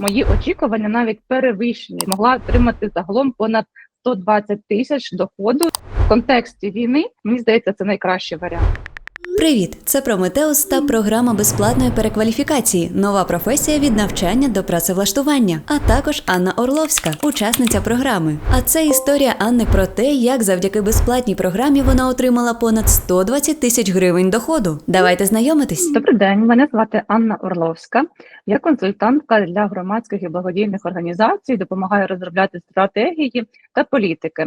Мої очікування навіть перевищені. Могла отримати загалом понад 120 тисяч доходу в контексті війни. Мені здається, це найкращий варіант. Привіт! Це Прометеус та програма безплатної перекваліфікації. Нова професія від навчання до працевлаштування. А також Анна Орловська, учасниця програми. А це історія Анни про те, як завдяки безплатній програмі вона отримала понад 120 тисяч гривень доходу. Давайте знайомитись. Добрий день, мене звати Анна Орловська. Я консультантка для громадських і благодійних організацій, допомагаю розробляти стратегії та політики.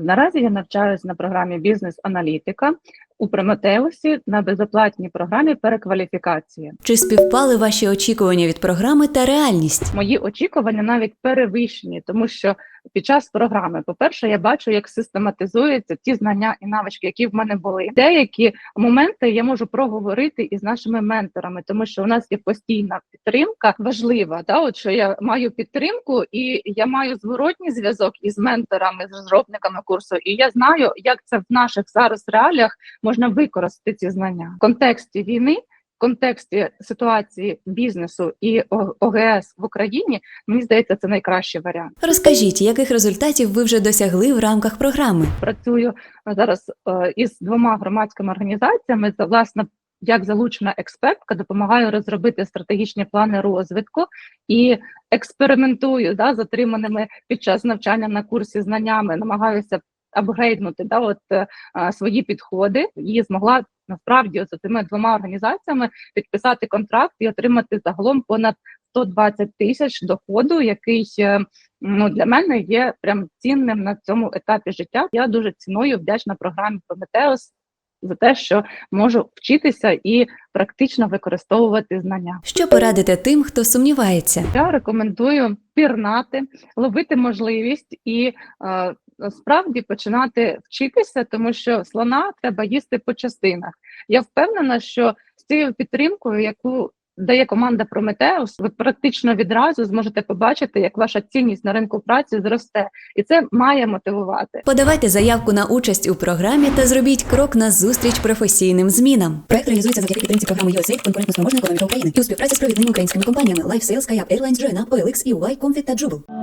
Наразі я навчаюсь на програмі бізнес-аналітика у Прометеусі на безоплатній програмі перекваліфікації. Чи співпали ваші очікування від програми та реальність? Мої очікування навіть перевищені, тому що під час програми, по-перше, я бачу, як систематизуються ті знання і навички, які в мене були. Деякі моменти я можу проговорити із нашими менторами, тому що у нас є постійна підтримка важлива. Да, от що я маю підтримку, і я маю зворотній зв'язок із менторами, з розробниками курсу. І я знаю, як це в наших зараз реаліях можна використати ці знання в контексті війни. В контексті ситуації бізнесу і ОГС в Україні мені здається, це найкращий варіант. Розкажіть, яких результатів ви вже досягли в рамках програми? Працюю зараз із двома громадськими організаціями. За власне, як залучена експертка, допомагаю розробити стратегічні плани розвитку і експериментую да, з отриманими під час навчання на курсі знаннями. Намагаюся апгрейднути да, от, е, свої підходи і змогла насправді з цими двома організаціями підписати контракт і отримати загалом понад 120 тисяч доходу, який е, ну для мене є прям цінним на цьому етапі життя. Я дуже ціную вдячна програмі Прометеус за те, що можу вчитися і практично використовувати знання. Що порадите тим, хто сумнівається? Я рекомендую пірнати, ловити можливість і е, справді починати вчитися, тому що слона треба їсти по частинах. Я впевнена, що з цією підтримкою, яку дає команда Прометеус, ви практично відразу зможете побачити, як ваша цінність на ринку праці зросте, і це має мотивувати. Подавайте заявку на участь у програмі та зробіть крок на зустріч професійним змінам. Проект реалізується завдяки підтримці програми USAID конкурентно спроможна економіка України і у співпраці з провідними українськими компаніями Life Sales, Kayak Airlines, Join OLX, EY, Comfit та Jubel.